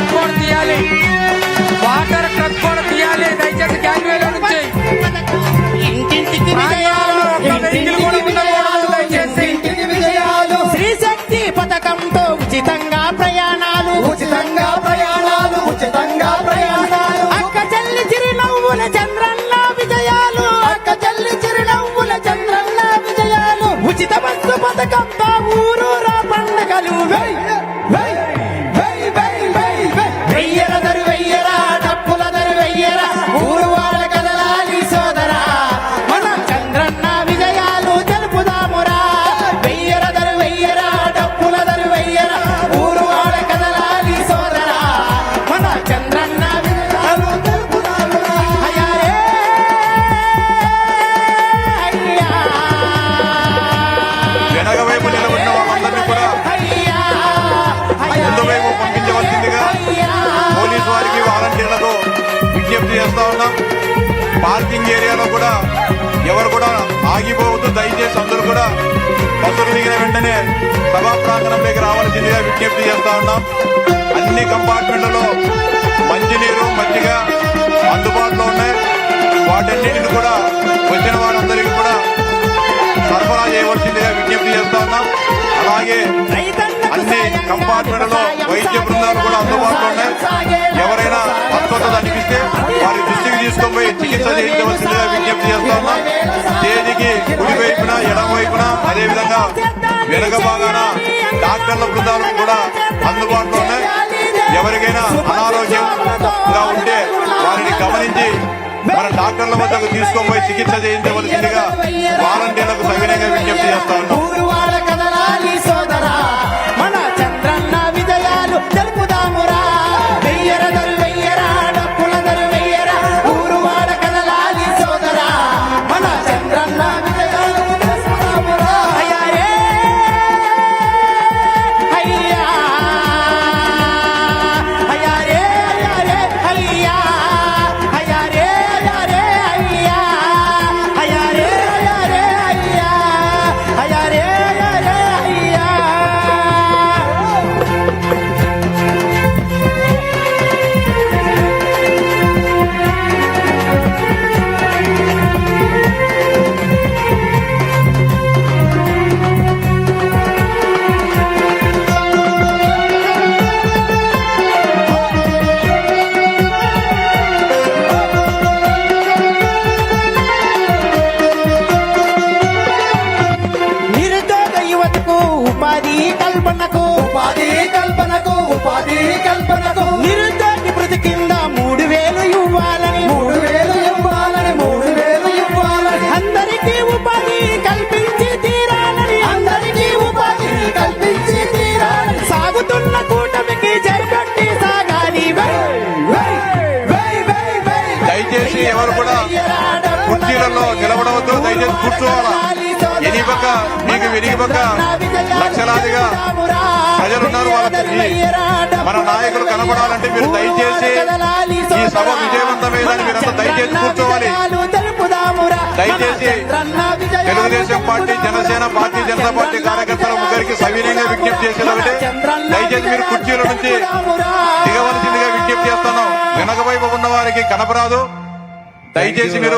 తీయాలి. Water truck కూడా తీయాలి. దయచేసి నుంచి. ఒక్క వెహికల్ కూడా ఉండకూడదు. దయచేసి. ఇంటికి విజయాలు. శ్రీ శక్తి పథకంతో ఉచితంగా ప్రయాణాలు. ఉచితంగా ప్రయాణాలు. ఉచితంగా ప్రయాణాలు. అక్క చెల్లి చిరునవ్వుల చంద్రన్న విజయాలు. అక్క చెల్లి చిరునవ్వుల చంద్రన్న విజయాలు. ఉచిత బస్సు పథకంతో ఊరూరా పండుగలు. విజ్ఞప్తి చేస్తా ఉన్నాం. పార్కింగ్ ఏరియాలో కూడా ఎవరు కూడా ఆగిపోవద్దు. దయచేసి అందరూ కూడా బస్సులు దిగిన వెంటనే సభా ప్రాంగణంలోకి రావాల్సిందిగా విజ్ఞప్తి చేస్తా ఉన్నాం. అన్ని కంపార్ట్మెంట్లలో మంచినీరు మజ్జిగ అందుబాటులో ఉన్నాయి. వాటన్నిటిని కూడా వచ్చిన వారందరికీ కూడా సరఫరా చేయవలసిందిగా విజ్ఞప్తి చేస్తా ఉన్నాం. అలాగే అన్ని కంపార్ట్మెంట్లలో వైద్య బృందాలు కూడా అందుబాటులో ఉన్నాయి. ఎవరైనా అస్వస్థత అనిపిస్తే వారి దృష్టికి తీసుకొని పోయి చికిత్స చేయించవలసిందిగా విజ్ఞప్తి చేస్తా ఉన్నాం. స్టేజికి కుడి వైపున ఎడమ వైపున అదేవిధంగా వెనుక భాగాన డాక్టర్ల బృందాలు కూడా అందుబాటులో ఉన్నాయి. ఎవరికైనా అనారోగ్యంగా ఉంటే వారిని గమనించి మన డాక్టర్ల వద్దకు తీసుకొని పోయి చికిత్స చేయించవలసిందిగా వాలంటీర్లకు సవినయంగా విజ్ఞప్తి చేస్తా ఉన్నాం. కల్పనకు నిరుద్యోగి కింద మూడు వేలు ఇవ్వాలని మూడు వేలు ఇవ్వాలని మూడు వేలు ఇవ్వాలని. అందరికీ ఉపాధి కల్పించి తీరాలని. అందరికీ ఉపాధి కల్పించి తీరాలి సాగుతున్న కూటమికి జరగట్టి సాగాలి. దయచేసి ఎవరు కూడా కుర్చీలలో నిలబడవద్దు. దయచేసి కూర్చోవాలా? ఎని పక్క మీకు వెనిగి పక్క లక్షలాదిగా ప్రజలున్నారు వాళ్ళకి. మన నాయకులు కనపడాలంటే మీరు దయచేసి ఈ సభ విజయవంతమైందని మీరంతా దయచేసి కూర్చోవాలి. దయచేసి Telugu Desam party Janasena party Janata party కార్యకర్తల ముగ్గురికి సవినయంగా విజ్ఞప్తి చేసేది దయచేసి మీరు కుర్చీల నుంచి దిగవలసిందిగా విజ్ఞప్తి చేస్తున్నాం. వెనక వైపు ఉన్న వారికి కనపరాదు. దయచేసి మీరు